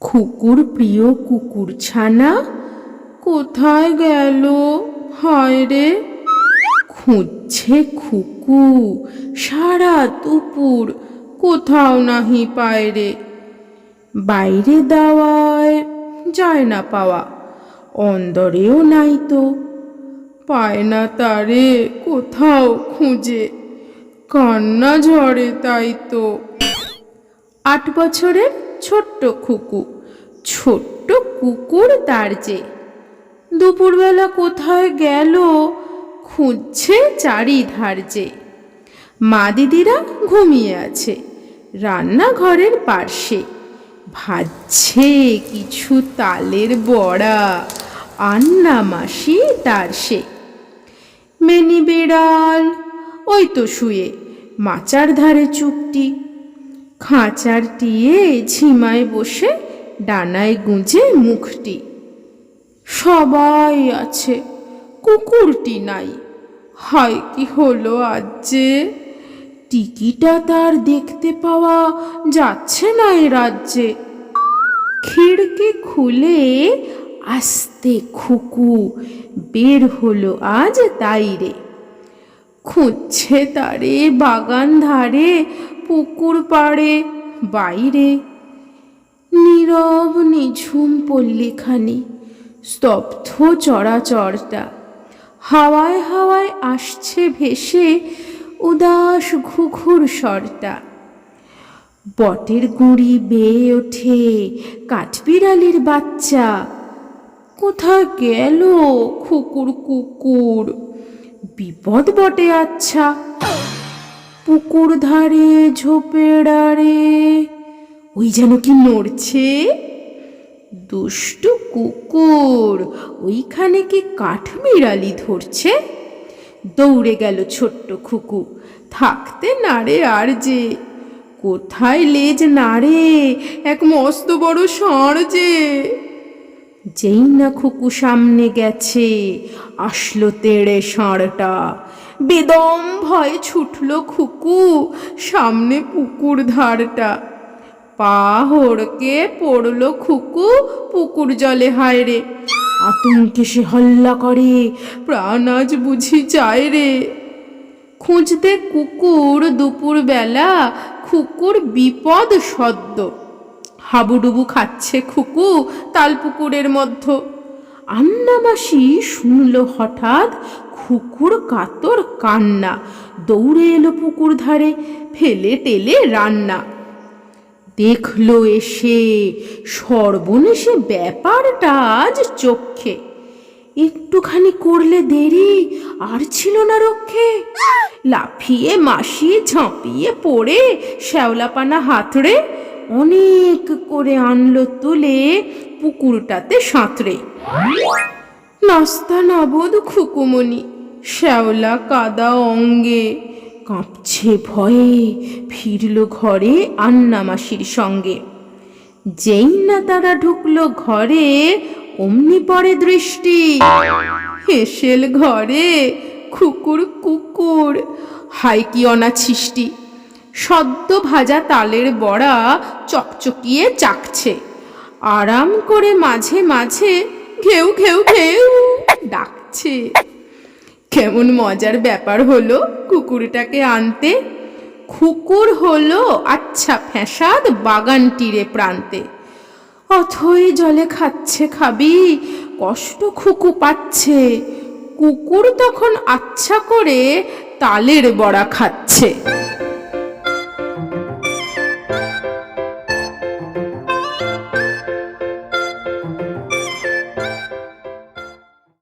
খুকুর প্রিয় কুকুর ছানা, কোথায় গেল? হয় রে। খুঁজছে খুকু, সারা দুপুর কোথাও নাহি পায় রে। বাইরে দাওয়ায় যায় না পাওয়া, অন্দরেও নাই তো। পায় না তারে, কোথাও খুঁজে। কান্না ঝরে তাই তো। আট বছরের ছোট্ট খুকু ছোট্ট কুকুর তার যে। দুপুরবেলা কোথায় গেল, খুঁজছে চারিধার যে। মা দিদিরা ঘুমিয়ে আছে, রান্নাঘরের পার্শ্বে। ভাজছে কিছু তালের বড়া, আন্না মাসি তার সে। মেনি বিড়াল ওই তো শুয়ে। মাচার ধারে চুপটি। খাঁচার টিয়ে ঝিমায় বসে, ডানায় গুঁজে মুখটি। সবাই আছে, কুকুরটি নাই। হায়, কি হলো আজ যে? টিকিটা তার দেখতে পাওয়া যাচ্ছে না এ রাজ্যে। খিড়কি খুলে আস্তে খুকু, বের হলো আজ তাই রে খুঁজছে তারে, বাগান ধারে, পুকুর পাড়ে, বাইরে। নীরব নিঝুম পল্লীখানি, স্তব্ধ চরাচরটা। হাওয়ায় হাওয়ায় আসছে ভেসে উদাস ঘুঘুর স্বরটা। বটের গুঁড়ি বেয়ে ওঠে কাঠবিড়ালির বাচ্চা। কোথায় গেল খুকুর কুকুর? বিপদ বটে আচ্ছা। পুকুর ধারে আড়ে, ওই যেন কি নড়ছে? দুষ্টু কুকুর, ওইখানে কি কাঠবিড়ালি ধরছে? দৌড়ে গেল ছোট্ট খুকু, থাকতে নাড়ে আর যে। কোথায় লেজ নাড়ে এক মস্ত বড় ষাঁড় যে। যেই না খুকু সামনে গেছে, আসলো তেড়ে ষাঁড়টা। বেদম ভয়ে ছুটল খুকু সামনে পুকুর ধারটা। পা হড়কে পড়ল খুকু পুকুর জলে, হায় রে। আতঙ্কে সে হল্লা করে, প্রাণ আজ বুঝি যায় রে। খুঁজতে কুকুর দুপুর বেলা খুকুর বিপদ সদ্য। হাবুডুবু খাচ্ছে খুকু তালপুকুরের মধ্য। আন্নামাসি শুনল হঠাৎ খুকুর কাতর কান্না। দৌড়ে এলো পুকুর ধারে, ফেলে টেলে রান্না। দেখল এসে সর্বনেশে ব্যাপারটা আজ চোখে একটুখানি করলে দেরি, আর ছিল না রক্ষে। লাফিয়ে মাসি ঝাঁপিয়ে পড়ে শ্যাওলাপানা হাতড়ে অনেক করে আনলো তুলে পুকুরটাতে সাঁতরে। নাস্তা নাবদ খুকুমনি শ্যাওলা কাদা অঙ্গে। কাঁপছে ভয়ে, ফিরল ঘরে আন্না মাসির সঙ্গে। যেই না তারা ঢুকলো ঘরে, অমনি পড়ে দৃষ্টি। হেসেল ঘরে, খুকুর কুকুর। হাই কি অনাছিষ্টি। সদ্য ভাজা তালের বড়া চকচকিয়ে চাকছে। আরাম করে মাঝে মাঝে ঘেউ ঘেউ ঘেউ ডাকছে। কেমন মজার ব্যাপার হলো কুকুরটাকে আনতে। খুকুর হলো আচ্ছা ফ্যাসাদ বাগান প্রান্তে। অথই জলে খাচ্ছে খাবি, কষ্ট খুকু পাচ্ছে। কুকুর তখন আচ্ছা করে তালের বড়া খাচ্ছে।